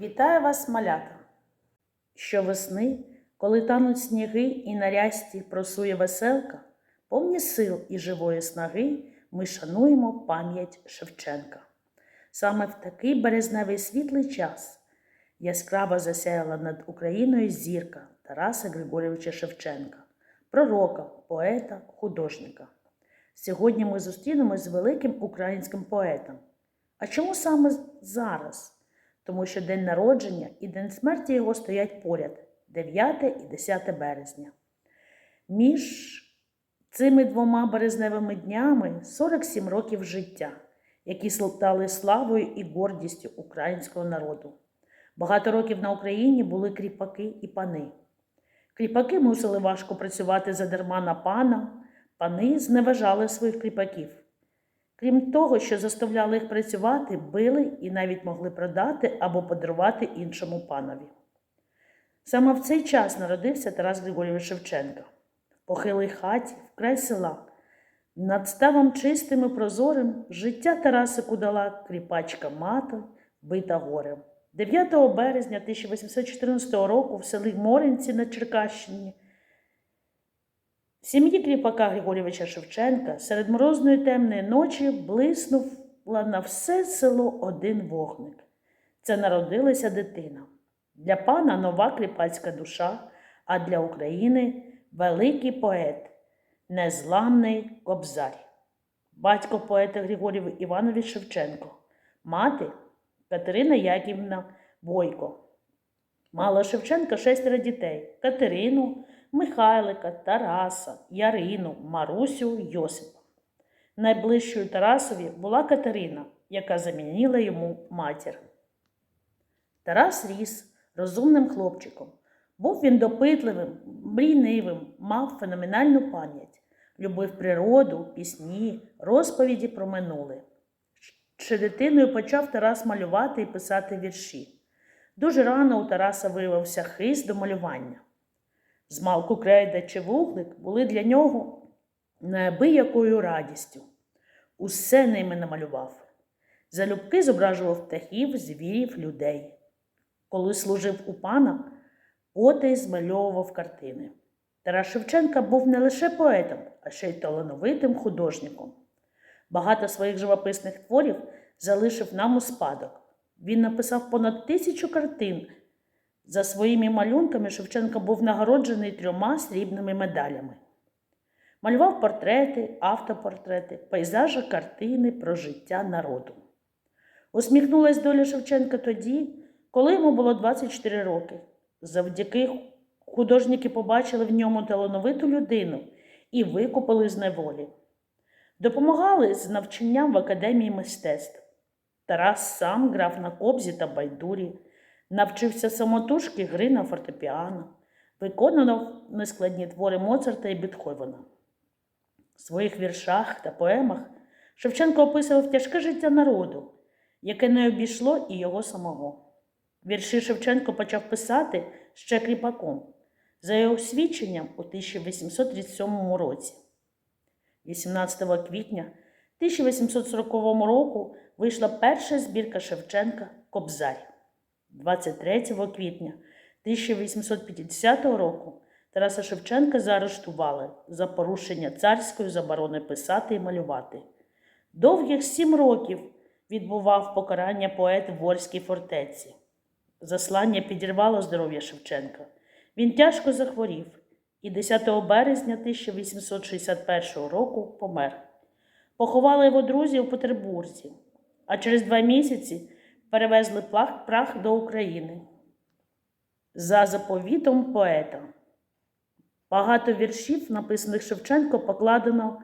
Вітаю вас, малята! Щовесни, коли тануть сніги і на рясті просує веселка, повні сил і живої снаги ми шануємо пам'ять Шевченка. Саме в такий березневий світлий час яскраво засяяла над Україною зірка Тараса Григорьовича Шевченка, пророка, поета, художника. Сьогодні ми зустрінемось з великим українським поетом. А чому саме зараз? Тому що день народження і день смерті його стоять поряд 9 і 10 березня. Між цими двома березневими днями 47 років життя, які стали славою і гордістю українського народу. Багато років на Україні були кріпаки і пани. Кріпаки мусили важко працювати задарма на пана, пани зневажали своїх кріпаків. Крім того, що заставляли їх працювати, били і навіть могли продати або подарувати іншому панові. Саме в цей час народився Тарас Григорійович Шевченко в похилій хаті, в край села. Над ставом чистим і прозорим життя Тарасику дала кріпачка мати, бита горем. 9 березня 1814 року в селі Моринці на Черкащині в сім'ї кріпака Григорійовича Шевченка серед морозної темної ночі блиснув на все село один вогник. Це народилася дитина. Для пана нова кріпацька душа, а для України великий поет, незламний кобзар. Батько поета Григорій Іванович Шевченко, мати Катерина Яківна Бойко. Мала Шевченка шестеро дітей Катерину, Михайлика, Тараса, Ярину, Марусю, Йосипа. Найближчою Тарасові була Катерина, яка замінила йому матір. Тарас ріс розумним хлопчиком. Був він допитливим, мрійнивим, мав феноменальну пам'ять, любив природу, пісні, розповіді про минуле. Ще дитиною почав Тарас малювати і писати вірші. Дуже рано у Тараса виявився хист до малювання. Змалку крейда чи вуглик були для нього неабиякою радістю. Усе ними намалював. Залюбки зображував птахів, звірів, людей. Коли служив у пана, потай змальовував картини. Тарас Шевченка був не лише поетом, а ще й талановитим художником. Багато своїх живописних творів залишив нам у спадок. Він написав понад тисячу картин. За своїми малюнками Шевченко був нагороджений трьома срібними медалями. Малював портрети, автопортрети, пейзажі, картини про життя народу. Усміхнулась доля Шевченка тоді, коли йому було 24 роки. Завдяки художники побачили в ньому талановиту людину і викупили з неволі. Допомагали з навчанням в академії мистецтв. Тарас сам грав на кобзі та байдурі, навчився самотужки гри на фортепіано, виконував нескладні твори Моцарта і Бетховена. В своїх віршах та поемах Шевченко описував тяжке життя народу, яке не обійшло і його самого. Вірші Шевченко почав писати ще кріпаком, за його свідченням у 1837 році. 18 квітня 1840 року вийшла перша збірка Шевченка Кобзарь. 23 квітня 1850 року Тараса Шевченка заарештували за порушення царської заборони писати і малювати. Довгих сім років відбував покарання поет в Ворській фортеці. Заслання підірвало здоров'я Шевченка. Він тяжко захворів і 10 березня 1861 року помер. Поховали його друзі у Петербурзі, а через два місяці перевезли прах, до України. За заповітом поета. Багато віршів, написаних Шевченко, покладено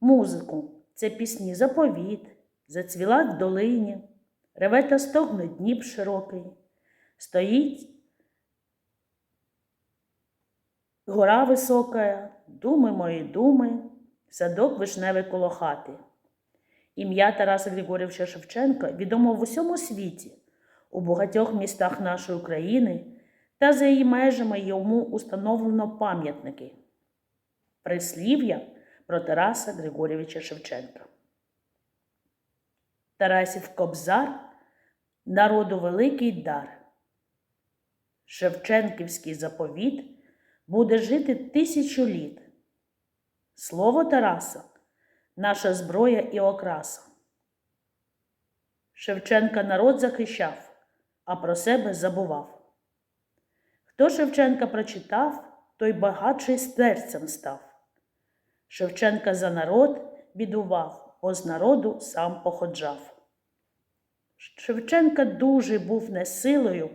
музику. Це пісні Заповіт, Зацвіла в долині, реве та стогне Дніп широкий, стоїть гора висока, думи мої думи, садок вишневий коло хати. Ім'я Тараса Григорівича Шевченка відомо в усьому світі, у багатьох містах нашої України та за її межами йому установлено пам'ятники. Прислів'я про Тараса Григорівича Шевченка. Тарасів Кобзар народу великий дар. Шевченківський заповіт буде жити тисячу літ. Слово Тараса наша зброя і окраса. Шевченка народ захищав, а про себе забував. Хто Шевченка прочитав, той багатший серцем став. Шевченка за народ бідував, бо з народу сам походжав. Шевченка дуже був не силою,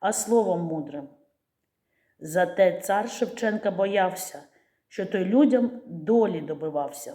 а словом мудрим. Зате цар Шевченка боявся, що той людям долі добивався.